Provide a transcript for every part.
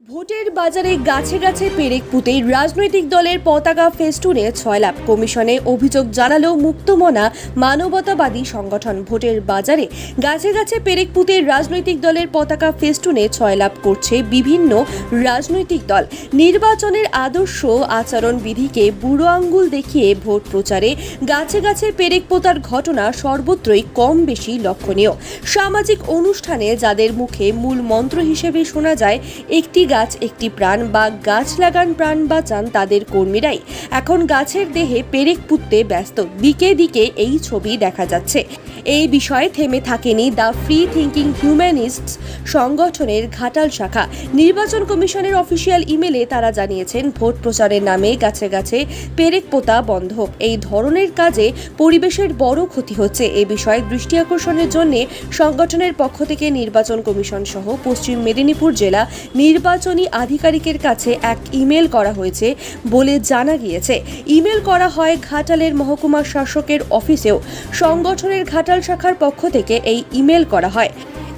ভোটের বাজারে গাছে গাছে পেরেক পুঁতে রাজনৈতিক দলের পতাকা ফেস্টুনে ছয়লাভ কমিশনে অভিযোগ জানালো মুক্তমনা মানবতাবাদী সংগঠন। ভোটের বাজারে গাছে গাছে পেরেক পুঁতে রাজনৈতিক দলের পতাকা ফেস্টুনে ছয়লাভ করছে বিভিন্ন রাজনৈতিক দল। নির্বাচনের আদর্শ আচরণ বিধিকে বুড়ো আঙ্গুল দেখিয়ে ভোট প্রচারে গাছে গাছে পেরেক পোতার ঘটনা সর্বত্রই কম বেশি লক্ষণীয়। সামাজিক অনুষ্ঠানে যাদের মুখে মূল মন্ত্র হিসেবে শোনা যায়, একটি গাছ, একটি প্রাণ বা গাছ লাগান প্রাণ বাঁচান তাদের কর্মীরাই। এখন গাছের দেহে পেরেক পুঁততে ব্যস্ত। দিকে দিকে এই ছবি দেখা যাচ্ছে। এই বিষয়ে থেমে থাকেনি দ্য ফ্রি থিঙ্কিং হিউম্যানিস্টস সংগঠনের ঘাটাল শাখা। নির্বাচন কমিশনের অফিসিয়াল ইমেলে তারা জানিয়েছেন, ভোট প্রচারের নামে গাছে গাছে পেরেক পোতা বন্ধ। এই ধরনের কাজে পরিবেশের বড় ক্ষতি হচ্ছে। এ বিষয়ে দৃষ্টি আকর্ষণের জন্য সংগঠনের পক্ষ থেকে নির্বাচন কমিশন সহ পশ্চিম মেদিনীপুর জেলা নির্বাচনী আধিকারিকের কাছে এক ইমেল করা হয়েছে বলে জানা গিয়েছে। ইমেল করা হয় ঘাটালের মহকুমা শাসকের অফিসেও। সংগঠনের ঘাটাল শাখার পক্ষ থেকে এই ইমেল করা হয়।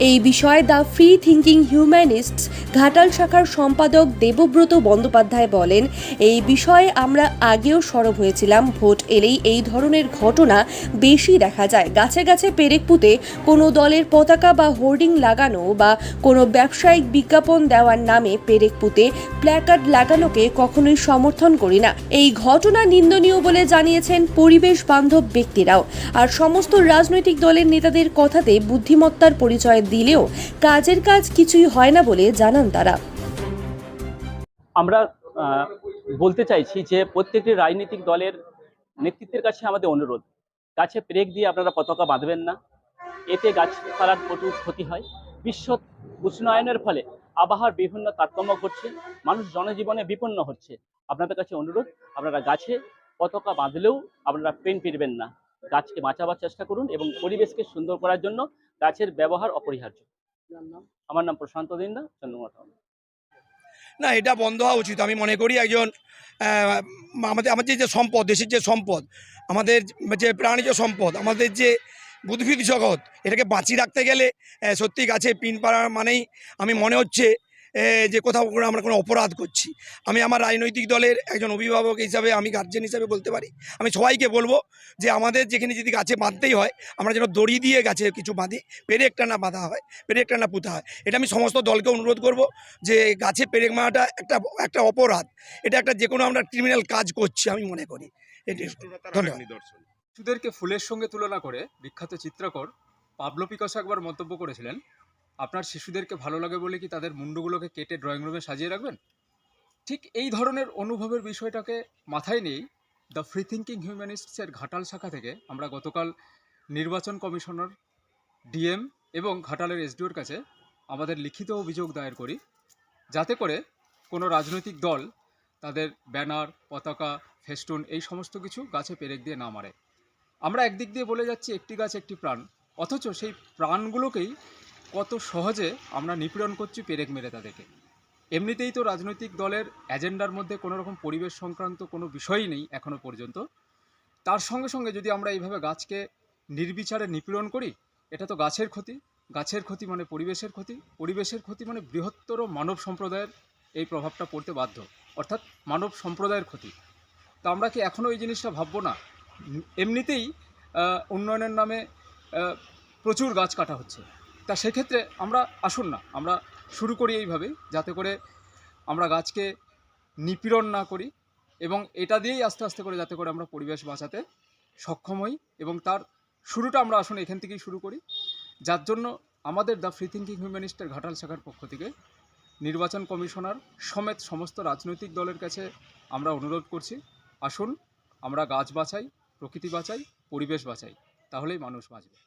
এই বিষয়ে the free thinking humanists Ghatal শাখার সম্পাদক দেবব্রত বন্দ্যোপাধ্যায় বলেন, এই বিষয়ে আমরা আগেও সরব হয়েছিলাম। ভোট এলেই এই ধরনের ঘটনা বেশি দেখা যায়। গাছে গাছে পেরেক পুঁতে কোনো দলের পতাকা বা হোর্ডিং লাগানো বা কোনো ব্যবসায়িক বিজ্ঞাপন দেওয়ার নামে পেরেক পুঁতে প্ল্যাকার্ড লাগানোকে কখনোই সমর্থন করি না। এই ঘটনা নিন্দনীয় বলে জানিয়েছেন পরিবেশ বান্ধব ব্যক্তিরাও। আর সমস্ত রাজনৈতিক দলের নেতাদের কথাতে বুদ্ধিমত্তার পরিচয় দিলেও কাজের কাজ কিছুই হয় না বলে জানান তারা। আমরা বলতে চাইছি যে প্রত্যেকটি রাজনৈতিক দলের নেতৃত্বের কাছে আমাদের অনুরোধ। গাছে ব্রেক দিয়ে আপনারা পতাকা বাঁধবেন না। এতে গাছপালার প্রচুর ক্ষতি হয়। বিশ্ব উষ্ণায়নের ফলে আবহাওয়ার বিভিন্ন তারতম্য ঘটছে। মানুষ জনজীবনে বিপন্ন হচ্ছে। আপনাদের কাছে অনুরোধ, আপনারা গাছে পতাকা বাঁধলেও আপনারা পেন ফিরবেন না। গাছকে বাঁচাবার চেষ্টা করুন এবং পরিবেশকে সুন্দর করার জন্য গাছের ব্যবহার অপরিহার্য। আমার নাম প্রশান্ত দিন্দা চন্দ্রমা টাউন। না এটা বন্ধ হওয়া উচিত। আমি মনে করি একজন আমাদের আমাদের যে সম্পদ দেশের যে সম্পদ আমাদের যে প্রাণীজ সম্পদ আমাদের যে উদ্ভিদ জগৎ এটাকে বাঁচিয়ে রাখতে গেলে সত্যি গাছে পিন পাড়ার মানেই আমি মনে হচ্ছে যে কোথাও কোনো আমরা কোনো অপরাধ করছি। আমি আমার রাজনৈতিক দলের একজন অভিভাবক হিসাবে আমি গার্জেন হিসাবে বলতে পারি। আমি সবাইকে বলব যে আমাদের যেখানে যদি গাছে বাঁধতেই হয় আমরা যেন দড়ি দিয়ে গাছে কিছু বাঁধি পেরে একটা না বাঁধা হয় পেরে একটা না পুঁতা হয়। এটা আমি সমস্ত দলকে অনুরোধ করব যে গাছে পেরেক মারাটা একটা একটা অপরাধ। এটা একটা যে কোনো আমরা ক্রিমিনাল কাজ করছি আমি মনে করি। এটি ধন্যবাদ। শিশুদেরকে ফুলের সঙ্গে তুলনা করে বিখ্যাত চিত্রকর পাবলো পিকাসো একবার মন্তব্য করেছিলেন আপনার শিশুদেরকে ভালো লাগে বলে কি তাদের মুন্ডগুলোকে কেটে ড্রয়িং রুমে সাজিয়ে রাখবেন? ঠিক এই ধরনের অনুভবের বিষয়টাকে মাথায় নিয়েই দ্য ফ্রি থিঙ্কিং হিউম্যানিস্টসের ঘাটাল শাখা থেকে আমরা গতকাল নির্বাচন কমিশনার, ডিএম এবং ঘাটালের এসডিওর কাছে আমাদের লিখিত অভিযোগ দায়ের করি। যাতে করে কোনো রাজনৈতিক দল তাদের ব্যানার, পতাকা, ফেস্টুন এই সমস্ত কিছু গাছে পেরেক দিয়ে না মারে। আমরা একদিক দিয়ে বলে যাচ্ছি একটি গাছ, একটি প্রাণ। অথচ সেই প্রাণগুলোকেই কত সহজে আমরা নিপীড়ন করছি পেরেক মেরে তাদেরকে। এমনিতেই তো রাজনৈতিক দলের এজেন্ডার মধ্যে কোনো রকম পরিবেশ সংক্রান্ত কোনো বিষয়ই নেই এখনও পর্যন্ত। তার সঙ্গে সঙ্গে যদি আমরা এইভাবে গাছকে নির্বিচারে নিপীড়ন করি, এটা তো গাছের ক্ষতি। গাছের ক্ষতি মানে পরিবেশের ক্ষতি। পরিবেশের ক্ষতি মানে বৃহত্তর মানব সম্প্রদায়ের এই প্রভাবটা পড়তে বাধ্য। অর্থাৎ মানব সম্প্রদায়ের ক্ষতি। তো আমরা কি এখনও এই জিনিসটা ভাববো না? এমনিতেই উন্নয়নের নামে প্রচুর গাছ কাটা হচ্ছে। তা সেক্ষেত্রে আমরা আসুন না, আমরা শুরু করি এইভাবে, যাতে করে আমরা গাছকে নিপীড়ন না করি এবং এটা দিয়েই আস্তে আস্তে করে যাতে করে আমরা পরিবেশ বাঁচাতে সক্ষম হই এবং তার শুরুটা আমরা আসুন এখান থেকেই শুরু করি। যার জন্য আমাদের দ্য ফ্রি থিঙ্কিং হিউম্যানিস্টের ঘাটাল শাখার পক্ষ থেকে নির্বাচন কমিশনার সমেত সমস্ত রাজনৈতিক দলের কাছে আমরা অনুরোধ করছি, আসুন আমরা গাছ বাঁচাই, প্রকৃতি বাঁচাই, পরিবেশ বাঁচাই, তাহলেই মানুষ বাঁচবে।